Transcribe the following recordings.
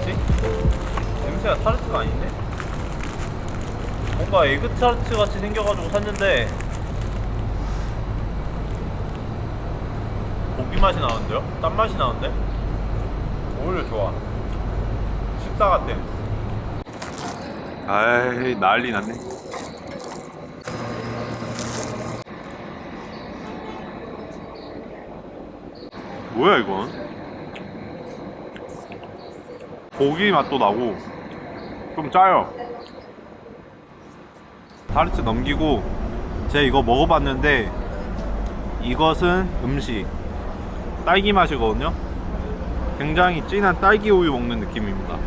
뭐지? 냄새가 타르트가 아닌데? 뭔가 에그 타르트 같이 생겨가지고 샀는데 고기 맛이 나는데요? 딴 맛이 나는데? 오히려 좋아 식사 같아 아이 난리 났네 뭐야 이건? 고기 맛도 나고 좀 짜요. 타르트 넘기고 제가 이거 먹어봤는데 이것은 음식 딸기 맛이거든요. 굉장히 진한 딸기 우유 먹는 느낌입니다.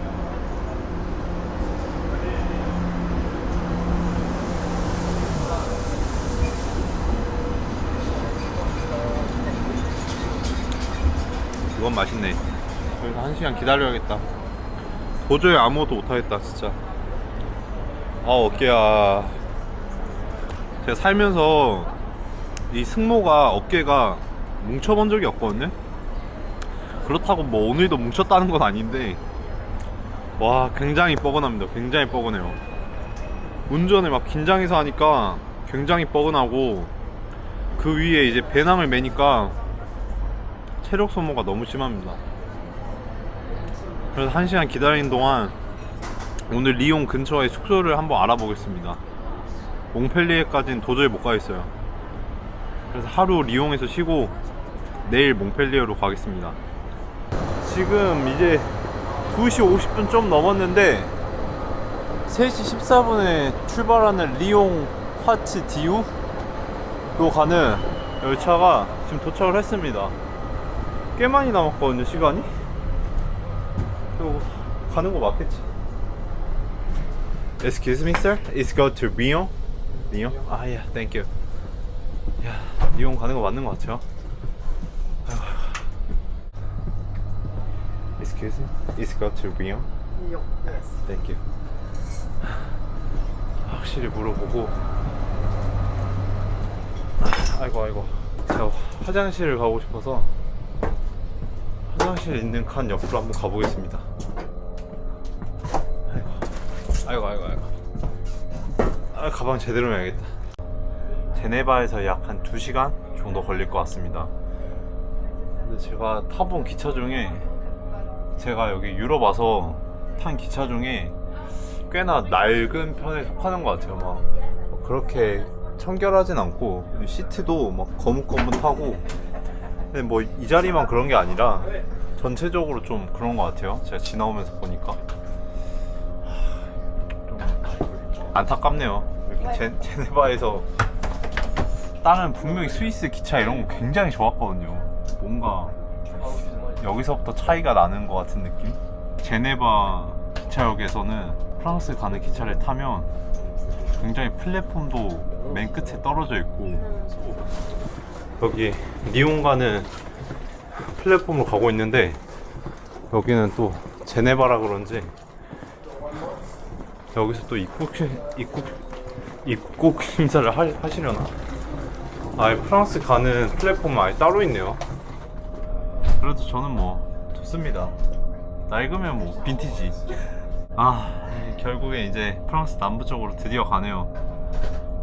이건 맛있네. 그래서 한 시간 기다려야겠다 도저히 아무것도 못하겠다 진짜. 아 어깨야. 제가 살면서 이 승모가 어깨가 뭉쳐본 적이 없거든요? 그렇다고 뭐 오늘도 뭉쳤다는 건 아닌데 와 굉장히 뻐근합니다. 굉장히 뻐근해요. 운전을 막 긴장해서 하니까 굉장히 뻐근하고 그 위에 이제 배낭을 매니까 체력 소모가 너무 심합니다 그래서 한 시간 기다리는 동안 오늘 리옹 근처의 숙소를 한번 알아보겠습니다. 몽펠리에까지는 도저히 못 가겠어요. 그래서 하루 리옹에서 쉬고 내일 몽펠리에로 가겠습니다. 지금 이제 2시 50분 좀 넘었는데 3시 14분에 출발하는 리옹 화츠 디우로 가는 열차가 지금 도착을 했습니다. 꽤 많이 남았거든요, 시간이. 또 가는 거 맞겠지? Excuse me, sir. It's go to Lyon. Lyon? 아, yeah. Thank you. 야, 리옹 가는 거 맞는 거 같아요. 아이고. Excuse me. It's go to Lyon. Yes. Thank you. 확실히 물어보고. 아이고 아이고. 제가 화장실을 가고 싶어서 화장실 있는 칸 옆으로 한번 가보겠습니다. 아이고 아이고 아이고 아이고. 아 가방 제대로 해야겠다. 제네바에서 약 한 2시간 정도 걸릴 것 같습니다. 근데 제가 타본 기차 중에 제가 여기 유럽 와서 탄 기차 중에 꽤나 낡은 편에 속하는 것 같아요. 막 그렇게 청결하진 않고 시트도 막 거뭇거뭇하고 근데 뭐 이 자리만 그런 게 아니라 전체적으로 좀 그런 것 같아요. 제가 지나오면서 보니까 하, 좀 안타깝네요. 제네바에서 다른 분명히 스위스 기차 이런 거 굉장히 좋았거든요. 뭔가 여기서부터 차이가 나는 것 같은 느낌? 제네바 기차역에서는 프랑스 가는 기차를 타면 굉장히 플랫폼도 맨 끝에 떨어져 있고 여기 리옹 가는 플랫폼으로 가고 있는데 여기는 또 제네바라 그런지 여기서 또 입국 심- 입국 입국 심사를 하, 하시려나? 아 프랑스 가는 플랫폼은 아예 따로 있네요. 그래도 저는 뭐 좋습니다. 낡으면 뭐 빈티지. 아 결국에 이제 프랑스 남부 쪽으로 드디어 가네요.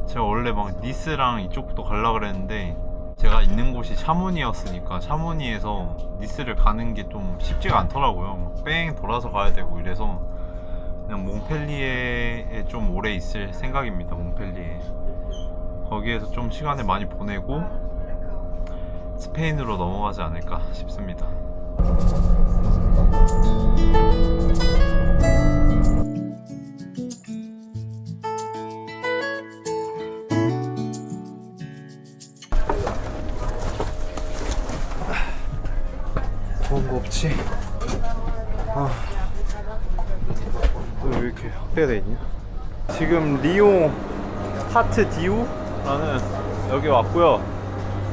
제가 원래 막 니스랑 이쪽부터 가려 그랬는데 제가 있는 곳이 샤모니였으니까 샤모니에서 니스를 가는 게 좀 쉽지가 않더라고요. 막뺑 돌아서 가야 되고 이래서 그냥 몽펠리에에 좀 오래 있을 생각입니다. 몽펠리에 거기에서 좀 시간을 많이 보내고 스페인으로 넘어가지 않을까 싶습니다. 없지? 아, 왜 이렇게 확대가 돼 있냐? 지금 리옹 하트 디우라는 여기 왔고요.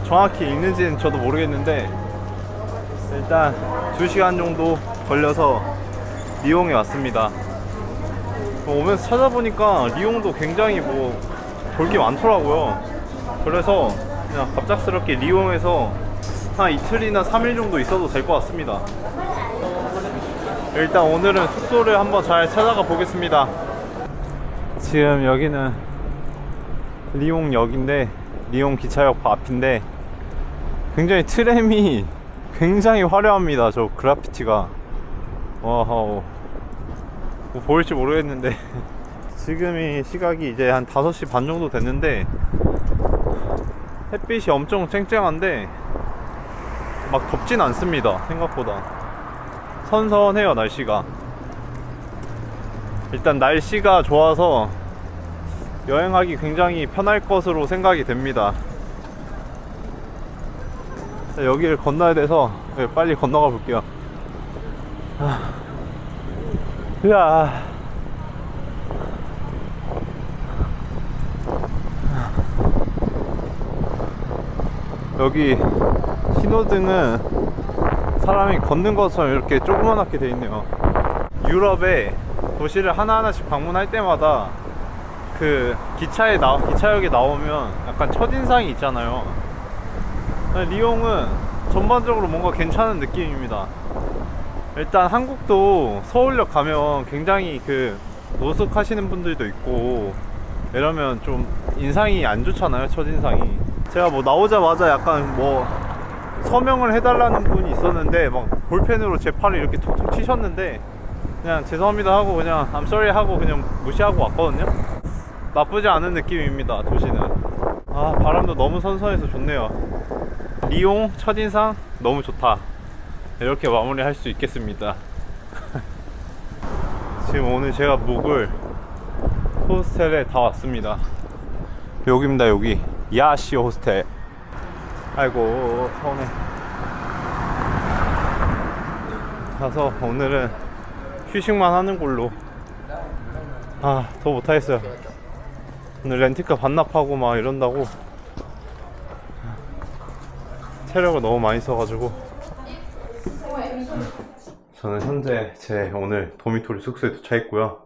정확히 읽는지는 저도 모르겠는데 일단 2시간 정도 걸려서 리옹에 왔습니다. 뭐 오면서 찾아보니까 리옹도 굉장히 뭐 볼 게 많더라고요. 그래서 그냥 갑작스럽게 리옹에서 한 이틀이나 3일 정도 있어도 될 것 같습니다. 일단 오늘은 숙소를 한번 잘 찾아가 보겠습니다. 지금 여기는 리옹역인데 리옹 기차역 앞인데 굉장히 트램이 굉장히 화려합니다. 저 그래피티가 와우 뭐 보일지 모르겠는데 지금이 시각이 이제 한 5시 반 정도 됐는데 햇빛이 엄청 쨍쨍한데 막 덥진 않습니다. 생각보다 선선해요 날씨가 일단 날씨가 좋아서 여행하기 굉장히 편할 것으로 생각이 됩니다. 자, 여기를 건너야 돼서 네, 빨리 건너가 볼게요. 아, 으아. 여기 신호등은 사람이 걷는 것처럼 이렇게 조그만하게 돼 있네요. 유럽에 도시를 하나하나씩 방문할 때마다 그 기차에 나 기차역에 나오면 약간 첫인상이 있잖아요. 리옹은 전반적으로 뭔가 괜찮은 느낌입니다. 일단 한국도 서울역 가면 굉장히 그 노숙 하시는 분들도 있고 이러면 좀 인상이 안 좋잖아요 첫인상이 제가 뭐 나오자마자 약간 뭐 서명을 해달라는 분이 있었는데 막 볼펜으로 제 팔을 이렇게 톡톡 치셨는데 그냥 죄송합니다 하고 그냥 I'm sorry 하고 그냥 무시하고 왔거든요. 나쁘지 않은 느낌입니다 도시는. 아 바람도 너무 선선해서 좋네요. 리옹 첫인상 너무 좋다. 이렇게 마무리 할 수 있겠습니다. 지금 오늘 제가 묵을 호스텔에 다 왔습니다. 여기입니다 여기. 야시 호스텔 아이고 서운해. 가서 오늘은 휴식만 하는 걸로. 아 더 못하겠어요. 오늘 렌트카 반납하고 막 이런다고. 체력을 너무 많이 써가지고. 저는 현재 제 오늘 도미토리 숙소에 도착했고요.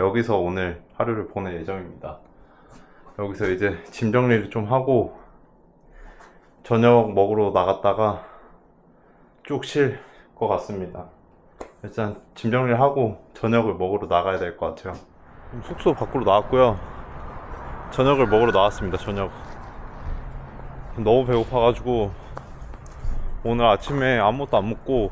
여기서 오늘 하루를 보낼 예정입니다. 여기서 이제 짐 정리를 좀 하고 저녁 먹으러 나갔다가 쭉 쉴 것 같습니다. 일단 짐 정리를 하고 저녁을 먹으러 나가야 될 것 같아요. 숙소 밖으로 나왔고요. 저녁을 먹으러 나왔습니다. 저녁. 너무 배고파가지고 오늘 아침에 아무것도 안 먹고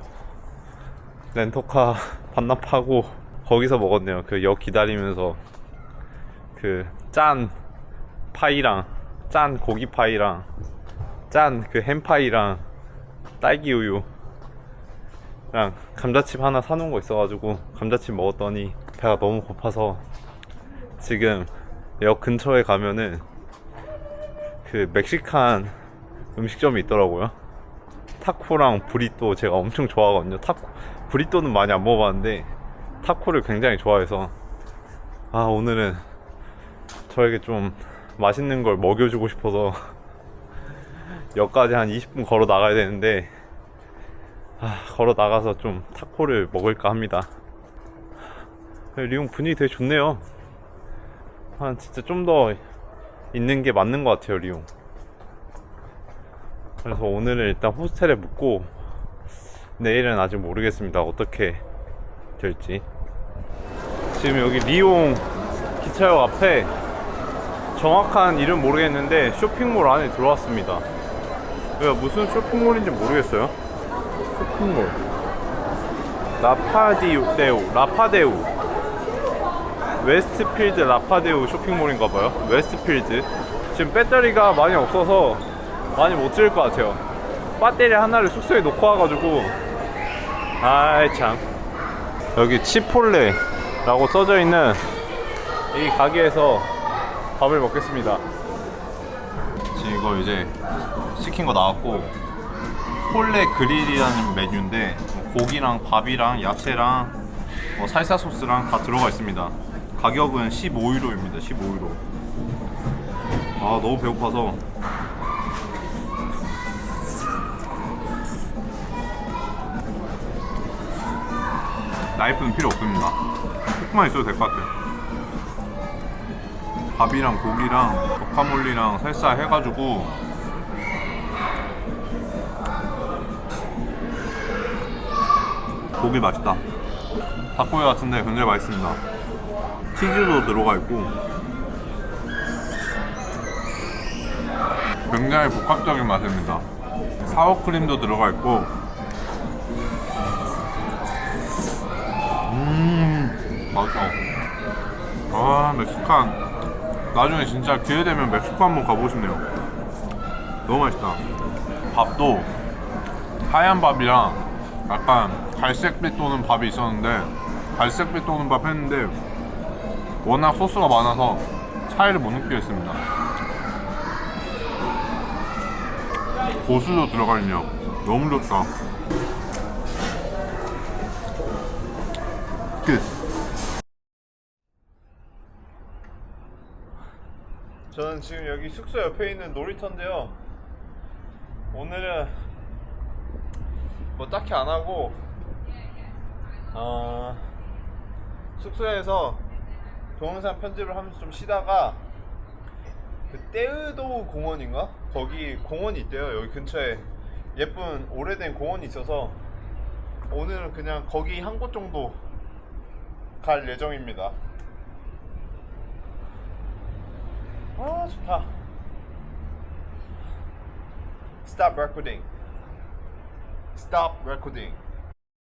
렌터카 반납하고 거기서 먹었네요. 그 역 기다리면서 그 짠 파이랑 짠 고기 파이랑 짠 그 햄파이랑 딸기 우유랑 감자칩 하나 사놓은 거 있어가지고 감자칩 먹었더니 배가 너무 고파서 지금 역 근처에 가면은 그 멕시칸 음식점이 있더라고요. 타코랑 브리또 제가 엄청 좋아하거든요. 타코 브리또는 많이 안 먹어봤는데 타코를 굉장히 좋아해서 아 오늘은 저에게 좀 맛있는 걸 먹여주고 싶어서 역까지 한 20분 걸어 나가야 되는데 아, 걸어 나가서 좀 타코를 먹을까 합니다. 리옹 분위기 되게 좋네요. 한 진짜 좀 더 있는 게 맞는 것 같아요, 리옹. 그래서 오늘은 일단 호스텔에 묵고 내일은 아직 모르겠습니다. 어떻게 될지. 지금 여기 리옹 기차역 앞에 정확한 이름 모르겠는데 쇼핑몰 안에 들어왔습니다. 여기가 무슨 쇼핑몰인지 모르겠어요. 쇼핑몰. 라파디데우, 라파데우. 웨스트필드 라파데우 쇼핑몰인가봐요. 웨스트필드. 지금 배터리가 많이 없어서 많이 못 찍을 것 같아요. 배터리 하나를 숙소에 놓고 와가지고. 아이 참. 여기 치폴레라고 써져 있는 이 가게에서 밥을 먹겠습니다. 이거 이제 시킨 거 나왔고 폴레 그릴이라는 메뉴인데 뭐 고기랑 밥이랑 야채랑 뭐 살사 소스랑 다 들어가 있습니다. 가격은 15유로입니다. 15유로. 아 너무 배고파서 나이프는 필요 없습니다. 조금만 있어도 될 것 같아요. 밥이랑 고기랑 버카몰리랑 살사 해가지고 고기 맛있다. 닭고기 같은데 굉장히 맛있습니다. 치즈도 들어가 있고 굉장히 복합적인 맛입니다. 사워크림도 들어가 있고 음 맛있어. 아 멕시칸 나중에 진짜 기회 되면 멕시코 한번 가보고 싶네요. 너무 맛있다. 밥도 하얀 밥이랑 약간 갈색빛 도는 밥이 있었는데 갈색빛 도는 밥 했는데 워낙 소스가 많아서 차이를 못 느끼겠습니다. 고수도 들어가 있네요. 너무 좋다. 끝. 저는 지금 여기 숙소 옆에 있는 놀이터인데요. 오늘은 뭐 딱히 안 하고 어, 숙소에서 동영상 편집을 하면서 좀 쉬다가 그 떼으도 공원인가? 거기 공원이 있대요. 여기 근처에 예쁜 오래된 공원이 있어서 오늘은 그냥 거기 한 곳 정도 갈 예정입니다. 아 좋다. Stop recording. Stop recording.